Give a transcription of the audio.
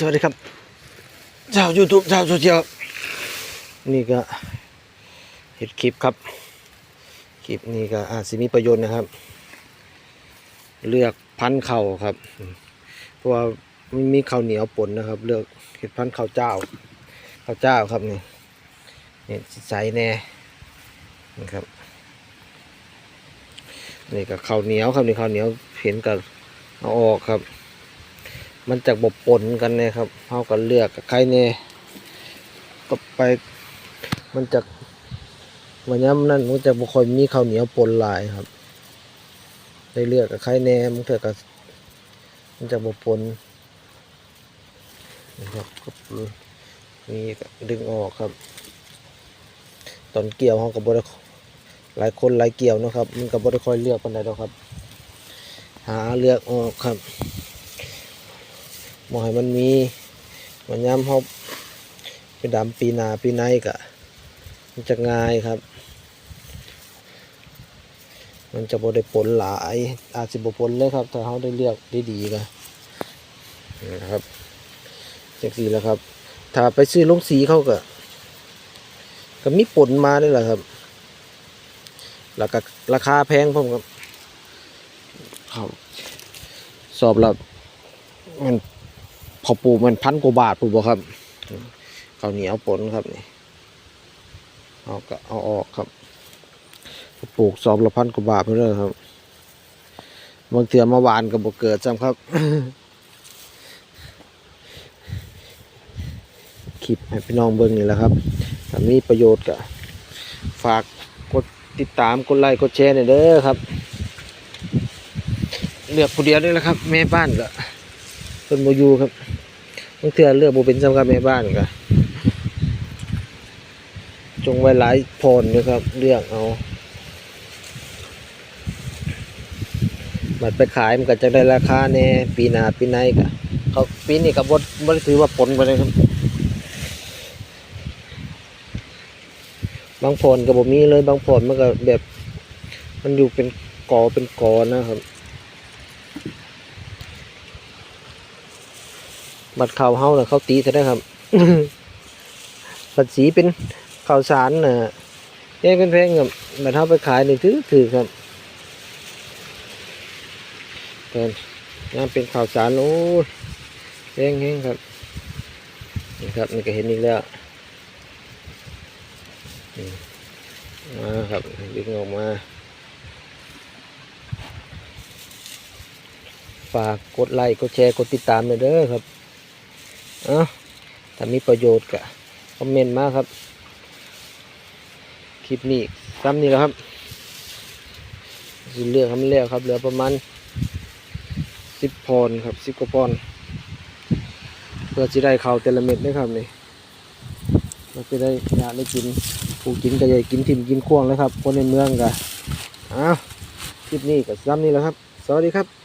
สวัสดีครับชาวยูทูบชาวโซเชียลนี่ก็เห็ดคลิปครับ คลิปนี้ก็อาจจะมีประโยชน์นะครับ เลือกพันเข่าครับ เพราะว่ามันมีข้าวเหนียวปนนะครับ เลือกเห็ดพันข้าวเจ้าข้าวเจ้าครับนี่เนี่ยใสแน่นะครับนี่ก็ข้าวเหนียวครับนี่ข้าวเหนียวเห็นกับเอาออกครับ มันจากบบปนกันเนะครับเท่ากันเลือกกับใครเนี่ยก็ไปมันจากวันนี้นั่นมันจะบ่ค่อยมีข้าวเหนียวปนลายครับ ได้เลือกกับใครแน่มันเถอะกับมันจะบบปนนะครับก็มีดึงออกครับ ตอนเกี่ยวเขากับบริหลายคนหลายเกี่ยวนะครับ มันกับบริคอยเลือกปันใดดอกครับ หาเลือกออกครับ มอให้มันมีมันย้ำเขาไปดำปีนาปีในกะมันจะง่ายครับ มันจะบ่ได้ผลหลาย อาจจะบ่ผลเลยครับ ถ้าเขาได้เลือกดีก็นี่นะครับจากสีแล้วครับ ถ้าไปซื้อลงสีเขาก็ก็มีผลมาได้แหละครับแล้วก็ราคาแพงผมครับครับสอบแล้วมัน พอปลูกมันพันกว่าบาทปูบ่ครับข้าวเหนียวปนครับนี่เอาก็เอาออกครับปลูกสอบละพันกว่าบาทเพื่อเลยครับบางเถื่อมาหวานกับบ่เกิดจำครับคลิปให้พี่น้องเบิ่งนี่แหละครับถ้ามีประโยชน์ก็ฝากกดติดตามกดไลค์กดแชร์หน่อยเด้อครับเลือกผู้เดียวนี่แหละครับ แม่บ้านก็เพิ่นบ่อยู่ครับ บางเทื่อเลือกบ่เป็นสำกับแม่บ้านก็จงไว้หลายพรนะครับ เลือกเอาบัดไปขายมันก็จะได้ราคาแน่ปีหน้าปีในก็เขาปีนี้ก็บ่บ่ได้ถือว่าผลไปเลยครับ บางผลก็บ่มีเลยบางผลมันก็แบบ มันอยู่เป็นกอเป็นกอนะครับ บัตรข่าวเฮาน่ะเขาตีซะได้ครับบัตรสีเป็นข่าวสารน่ะแยกเป็นแพงครับบัตรเฮาไปขายนี่ถือถือครับแต่งานเป็นข่าวสารโอ้ยแพงแฮงครับนี่ครับนี่ก็เห็นอีกแล้วนี่มาครับดึงออกมา ฝากกดไลค์กดแชร์กดติดตามหน่อยเด้อครับ เอ้าถ้ามีประโยชน์ก็คอมเมนต์มาครับ คลิปนี้ซ้ำนี่แหละครับสิเลือกทำแล้วครับ เหลือประมาณสิบพอนครับสิบกว่าพอนเพื่อจะได้ข้าวแต่ลเม็ดนะครับนี่เราจะได้อยากได้กินผู้กินก็จะกินทิมกินควงเลยครับ คนในเมืองก็อ้าวคลิปนี้ก็ซ้ำนี่แหละครับ สวัสดีครับ